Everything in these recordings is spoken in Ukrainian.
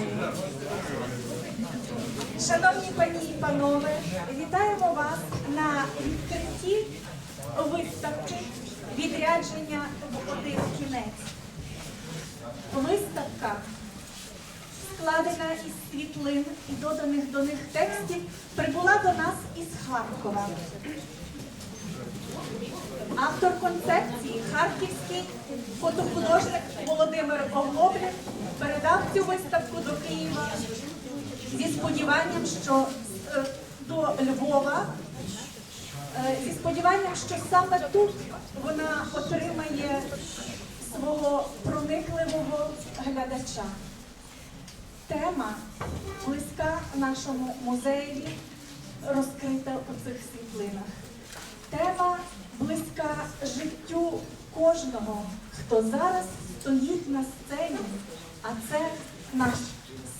Вітаю! Шановні пані і панове, вітаємо вас на відкритті виставки відрядження в один кінець. Виставка складена із світлин і доданих до них текстів, прибула до нас із Харкова. Автор концепції харківський фотохудожник Володимир Оглоблін передав цю виставку до Києва зі сподіванням, що е, до Львова, е, зі сподіванням, що саме тут вона отримає свого проникливого глядача. Тема близька нашому музеєві, розкрита у цих світлинах. Тема близька життю кожного, хто зараз стоїть на сцені, а це наш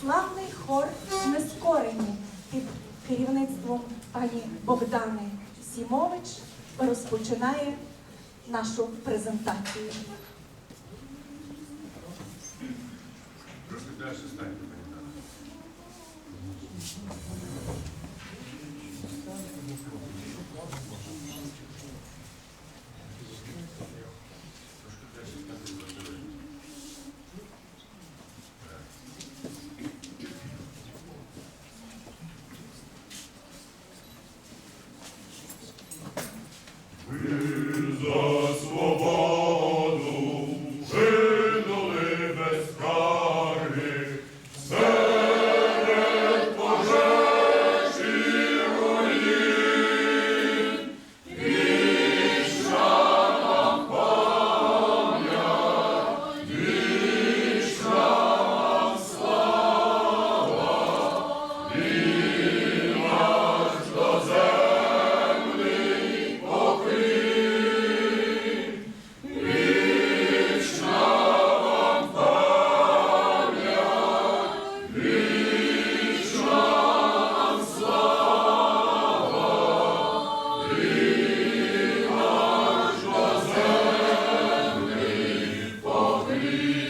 славний хор нескорені під керівництвом пані Богдани Сімович розпочинає нашу презентацію. Далі пані Amen.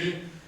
see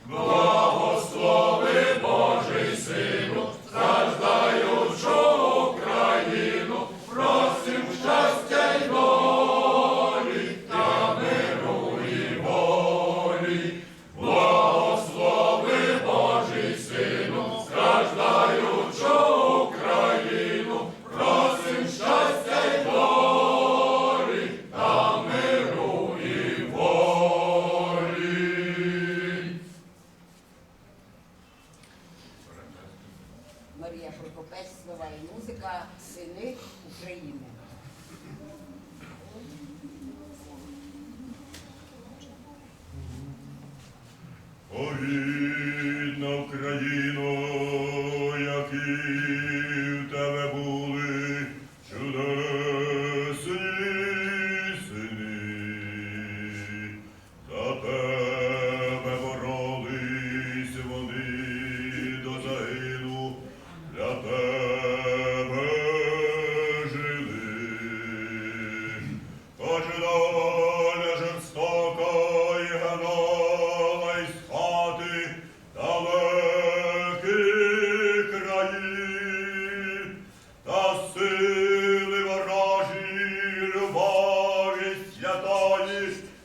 me.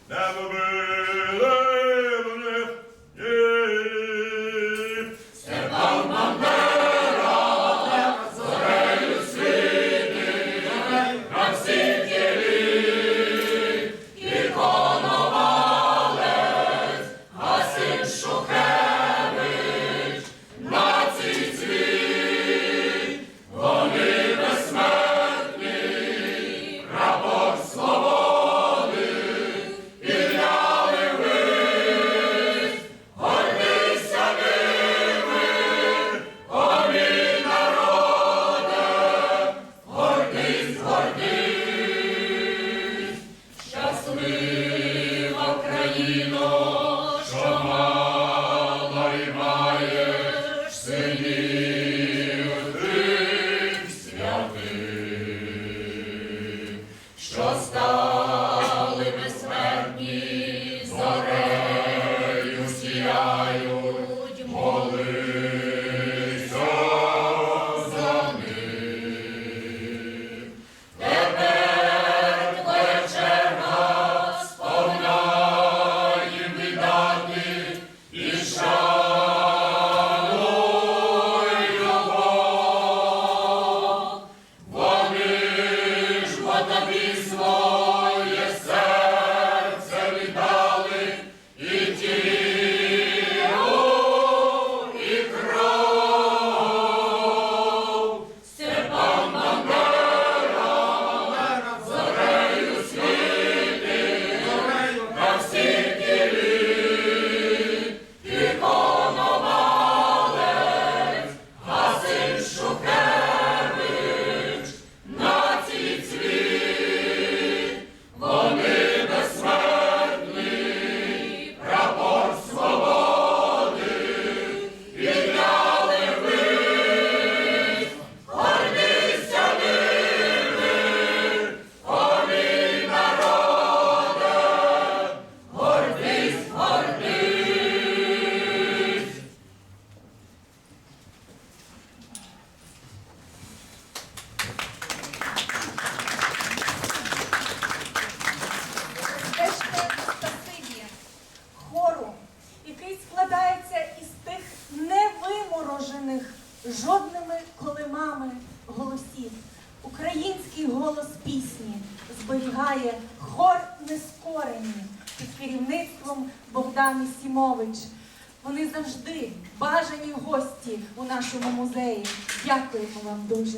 Never be. Богдани Сімович. Вони завжди бажані гості у нашому музеї. Дякуємо вам дуже.